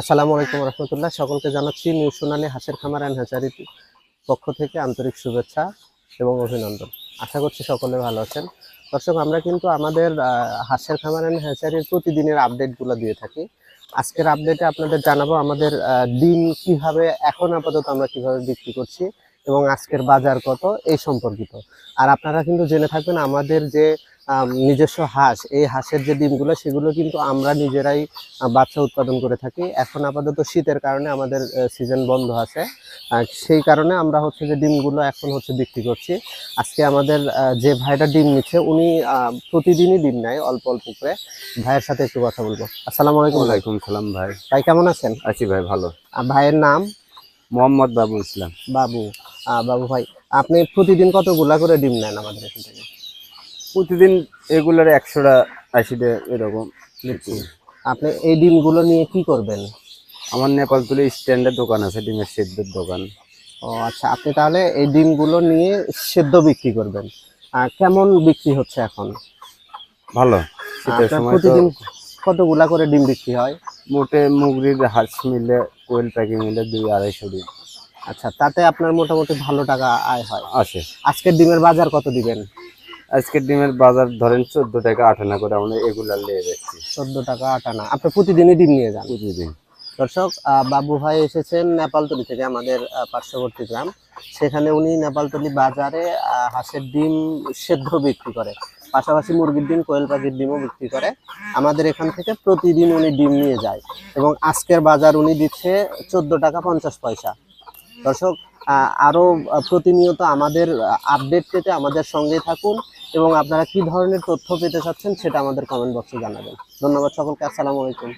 আসসালামু আলাইকুম রহমতুল্লাহ। সকলকে জানাচ্ছি নিউ সোনালী হাঁসের খামার অ্যান্ড হ্যাচারির পক্ষ থেকে আন্তরিক শুভেচ্ছা এবং অভিনন্দন। আশা করছি সকলে ভালো আছেন। দর্শক, আমরা কিন্তু আমাদের হাঁসের খামার অ্যান্ড হ্যাচারির প্রতিদিনের আপডেটগুলো দিয়ে থাকি। আজকের আপডেটে আপনাদের জানাব আমাদের ডিম কীভাবে, এখন আপাতত আমরা কীভাবে বিক্রি করছি। এবং আজকের বাজার কত এই সম্পর্কিত। আর আপনারা কিন্তু জেনে থাকবেন আমাদের যে নিজস্ব হাঁস এই হাঁসের যে ডিমগুলো সেগুলো কিন্তু আমরা নিজেরাই বাচ্চা উৎপাদন করে থাকি। এখন আপাতত শীতের কারণে আমাদের সিজন বন্ধ আছে। সেই কারণে আমরা হচ্ছে যে ডিমগুলো এখন হচ্ছে বিক্রি করছি। আজকে আমাদের যে ভাইটা ডিম নিচ্ছে উনি প্রতিদিনই ডিম নেয় অল্প অল্প করে। ভাইয়ের সাথে একটু কথা বলব। আসসালামু আলাইকুম ওয়ালাইকুম সালাম ভাই। ভাই কেমন আছেন? আছি ভাই ভালো। ভাইয়ের নাম? মোহাম্মদ বাবু ইসলাম। বাবু। বাবু ভাই আপনি প্রতিদিন কতগুলা করে ডিম নেন আমাদের এখান থেকে? প্রতিদিন এগুলার একশোটা আশিটা এরকম আপনি এই ডিমগুলো নিয়ে কি করবেন? আমার নেপাল তুলে স্ট্যান্ডের দোকান আছে ডিমের সেদ্ধের দোকান। ও আচ্ছা আপনি তাহলে এই ডিমগুলো নিয়ে সেদ্ধ বিক্রি করবেন। আহ, কেমন বিক্রি হচ্ছে এখন? ভালো শীতের সময় প্রতিদিন কতগুলা করে ডিম বিক্রি হয়? মোটে মুগরির হাঁস মিলে কোয়েল প্যাকি মিলে দুই আড়াইশো ডিম। আচ্ছা তাতে আপনার মোটামুটি ভালো টাকা আয় হয়। আসে। আজকের ডিমের বাজার কত দিবেন? আজকের ডিমের বাজার ধরেন চোদ্দ টাকা আটানা করে আমরা এগুলার নিয়ে যাচ্ছি। চোদ্দ টাকা আটানা আপনি প্রতিদিনই ডিম নিয়ে যান? প্রতিদিন। দর্শক বাবু ভাই এসেছেন নেপালতলি থেকে আমাদের পার্শ্ববর্তী গ্রাম। সেখানে উনি নেপালতলি বাজারে হাঁসের ডিম সেদ্ধ বিক্রি করে। পাশাপাশি মুরগির ডিম কোয়েল পাখির ডিমও বিক্রি করে। আমাদের এখান থেকে প্রতিদিন উনি ডিম নিয়ে যায়। এবং আজকের বাজার উনি দিচ্ছে চোদ্দ টাকা পঞ্চাশ পয়সা। দর্শক আরও আরও প্রতিনিয়ত আমাদের আপডেট পেতে আমাদের সঙ্গে থাকুন এবং আপনারা কি ধরনের তথ্য পেতে চাচ্ছেন সেটা আমাদের কমেন্ট বক্সে জানাবেন। ধন্যবাদ সকলকে, আসসালামু আলাইকুম।